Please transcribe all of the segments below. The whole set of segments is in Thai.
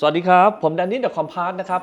สวัสดีครับ ผมแดนนี่เดอะคอมพาร์ตนะครับ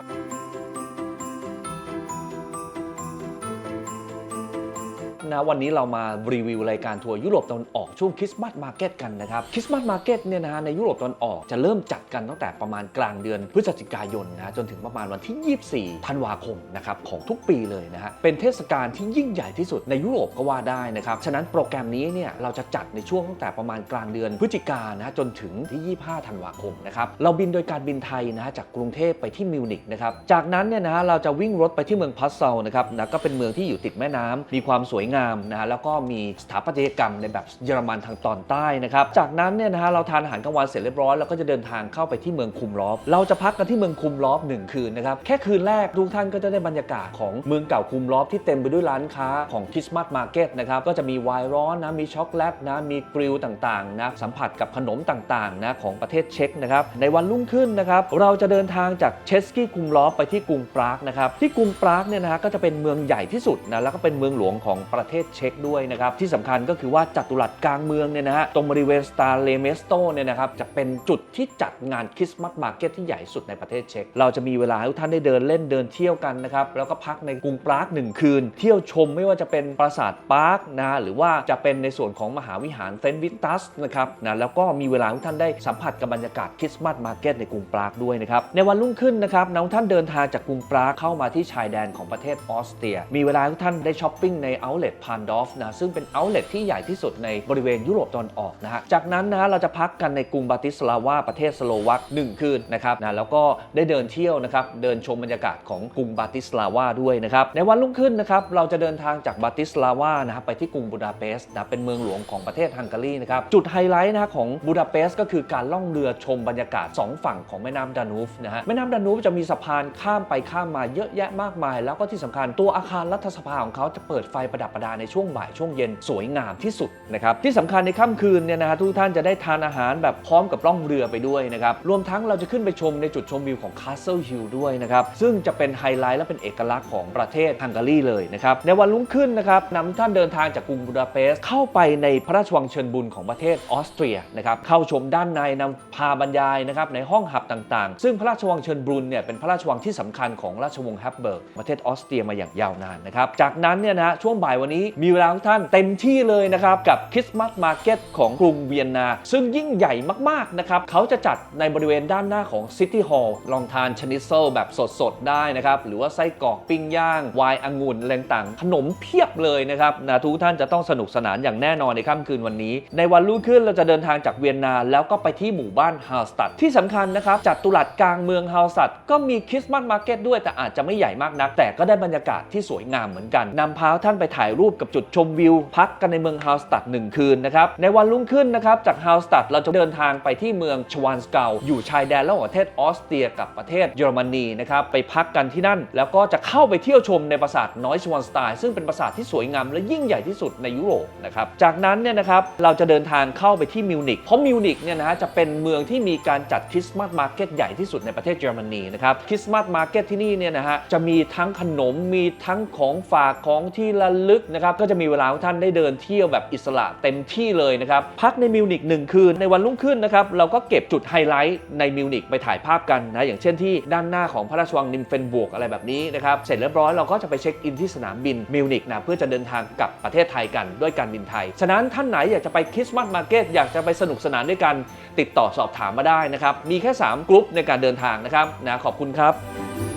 นะวันนี้เรามารีวิวรายการทัวร์ยุโรปตะวันออกช่วงคริสต์มาสมาร์เก็ตกันนะครับคริสต์มาสมาร์เก็ตเนี่ยนะฮะในยุโรปตะวันออกจะเริ่มจัดกันตั้งแต่ประมาณกลางเดือนพฤศจิกายนนะฮะจนถึงประมาณวันที่ 24 ธันวาคมนะครับของทุกปีเลยนะฮะเป็นเทศกาลที่ยิ่งใหญ่ที่สุดในยุโรปก็ว่าได้นะครับฉะนั้นโปรแกรมนี้เนี่ยเราจะจัดในช่วงตั้งแต่ประมาณกลางเดือนพฤศจิกานะฮะจนถึงที่ 25 ธันวาคมนะครับเราบินโดยการบินไทยนะฮะจากกรุงเทพไปที่มิวนิกนะครับจากนั้นเนี่ยนะฮะเราจะวิ่งรถไปที่เมืองพัสเซลนะครับนะก็เป็นเมืองที่อยู่ติดแม่น้ำมีความสวยงามนะฮะแล้วก็มีสถาปัตยกรรมในแบบเยอรมันทางตอนใต้นะครับจากนั้นเนี่ยนะฮะเราทานอาหารกลางวันเสร็จเรียบร้อยแล้วก็จะเดินทางเข้าไปที่เมืองคุมลอฟเราจะพักกันที่เมืองคุมลอฟหนึ่งคืนนะครับแค่คืนแรกทุกท่านก็จะได้บรรยากาศของเมืองเก่าคุมลอฟที่เต็มไปด้วยร้านค้าของคริสต์มาสมาร์เก็ตนะครับก็จะมีไวน์ร้อนนะมีช็อกโกแลตนะมีกริลต่างๆนะสัมผัสกับขนมต่างๆนะของประเทศเช็กนะครับในวันรุ่งขึ้นนะครับเราจะเดินทางจากเชสกี้คุมลอฟไปที่กรุงปรากนะครับที่กรุงปรากเนี่ยนะฮะก็จะเป็นเมืองใหญ่ที่สุดนะแล้วก็เป็นเมืองหลวงของประเทศเช็กด้วยนะครับ ที่สำคัญก็คือว่าจัตุรัสกลางเมืองเนี่ยนะฮะตรงบริเวณสตาร์เลเมสโตเนี่ยนะครับจะเป็นจุดที่จัดงานคริสต์มาสมาร์เก็ตที่ใหญ่สุดในประเทศเช็กเราจะมีเวลาให้ทุกท่านได้เดินเล่นเดินเที่ยวกันนะครับแล้วก็พักในกรุงปรากหนึ่งคืน เที่ยวชมไม่ว่าจะเป็นปราสาทปาร์คนะหรือว่าจะเป็นในส่วนของมหาวิหารเซนต์วิตัสนะครับนะแล้วก็มีเวลาให้ทุกท่านได้สัมผัสกับบรรยากาศคริสต์มาสมาร์เก็ตในกรุงปรากด้วยนะครับในวันรุ่งขึ้นนะครับนักท่านเดินทางจากกรุงปรากเข้ามาที่ชายแดนของประเทศออสเตรีย มีเวลาให้ทุกท่านได้ช้อปปิ้งในเอาท์เลทพานดอฟนะซึ่งเป็นเอาท์เลทที่ใหญ่ที่สุดในบริเวณยุโรปตอนออกนะฮะจากนั้นนะเราจะพักกันในกรุงบาติสลาวาประเทศสโลวักหนึ่งคืนนะครับนะแล้วก็ได้เดินเที่ยวนะครับเดินชมบรรยากาศของกรุงบาติสลาวาด้วยนะครับในวันรุ่งขึ้นนะครับเราจะเดินทางจากบาติสลาวานะครับไปที่กรุงบูดาเปสต์นะเป็นเมืองหลวงของประเทศฮังการีนะครับจุดไฮไลท์นะของบูดาเปสต์ก็คือการล่องเรือชมบรรยากาศสองฝั่งของแม่น้ำดานูฟนะฮะแม่น้ำดานูฟจะมีสะพานข้ามไปข้ามมาเยอะแยะมากมาย แล้วก็ที่สำคัญตัวอาคารรัฐสภาของเขาจะเปิดไฟประดับประดาในช่วงบ่ายช่วงเย็นสวยงามที่สุดนะครับที่สำคัญในค่ำคืนเนี่ยนะฮะทุกท่านจะได้ทานอาหารแบบพร้อมกับล่องเรือไปด้วยนะครับรวมทั้งเราจะขึ้นไปชมในจุดชมวิวของ Castle Hill ด้วยนะครับซึ่งจะเป็นไฮไลท์และเป็นเอกลักษณ์ของประเทศฮังการีเลยนะครับในวันรุ่งขึ้นนะครับนำท่านเดินทางจากกรุงบูดาเปสต์เข้าไปในพระราชวังเชิญบุญของประเทศออสเตรียนะครับเข้าชมด้านในนำพาบรรยายนะครับในห้องหับต่างๆ ซึ่งพระราชวังเชิญบุญเนี่ยเป็นพระราชวังที่สำคัญของราชวงศ์แฮปเบิร์กประเทศออสเตรียมาอย่างยาวนานนะครับจากนั้นเนี่ยนะช่วงบ่ายวันนี้มีเวลาทุกท่านเต็มที่เลยนะครับกับคริสต์มาสมาร์เก็ตของกรุงเวียนนา ซึ่งยิ่งใหญ่มากๆนะครับเขาจะจัดในบริเวณด้านหน้าของซิตี้ฮอลล์ลองทานชนิเซลแบบสดๆ ได้นะครับ หรือว่าไส้กรอกปิ้งย่างไวน์องุ่นอะไรต่างขนมเพียบเลยนะครับนะทุกท่านจะต้องสนุกสนานอย่างแน่นอนในค่ำคืนวันนี้ ในวันรุ่งขึ้นเราจะเดินทางจากเวียนนา แล้วก็ไปที่หมู่บ้านฮาลสตัดที่สำคัญนะครับจัดตุรัสกลางเมืองฮาลสตัดก็มีคริสต์มาสมาร์เก็ตด้วยแต่อาจจะไม่ใหญ่มากนัก แต่ก็ได้บรรยากาศที่สวยงามเหมือนกันนำพาท่านไปถ่ายรูปกับจุดชมวิว พักกันในเมืองฮาลสตัดหนึ่งคืนนะครับ ในวันรุ่งขึ้นนะครับจากฮาลสตัดเราจะเดินทางไปที่เมืองชวานสเกาอยู่ชายแดนระหว่างประเทศออสเตรียกับประเทศเยอรมนีนะครับไปพักกันที่นั่น แล้วก็จะเข้าไปเที่ยวชมในปราสาทน้อยชวานสไตน์ซึ่งเป็นปราสาทที่สวยงามและยิ่งใหญ่ที่สุดในยุโรปนะครับจากนั้นเนี่ยนะครับเราจะเดินทางเข้าไปที่มิวนิกเพราะมิวนิกเนี่ยนะฮะจะเป็นเมืองที่มีการจัดคริสต์มาสมาร์เก็ตใหญ่ที่สุดในประเทศเยอรมนีนะครับคริสต์มาสมาร์เก็ตที่นี่เนี่ยนะฮะจะมีทั้งขนมมีทั้งของฝากของที่ระลึกนะครับก็จะมีเวลาให้ท่านได้เดินเที่ยวแบบอิสระเต็มที่เลยนะครับพักในมิวนิกหนึ่งคืนในวันรุ่งขึ้นนะครับเราก็เก็บจุดไฮไลท์ในมิวนิกไปถ่ายภาพกันนะอย่างเช่นที่ด้านหน้าของพระราชวังนิมเฟนบวกอะไรแบบนี้นะครับเสร็จเรียบร้อยเราก็จะไปเช็คอินที่สนามบินมิวนิกนะเพื่อจะเดินทางกลับประเทศไทยกันด้วยการบินไทย ฉะนั้นท่านไหนอยากจะไปคริสต์มาสมาร์เก็ตอยากจะไปสนุกสนานด้วยกัน ติดต่อสอบถามมาได้นะครับมีแค่ 3 กลุ่มในการเดินทางนะครับนะขอบคุณครับ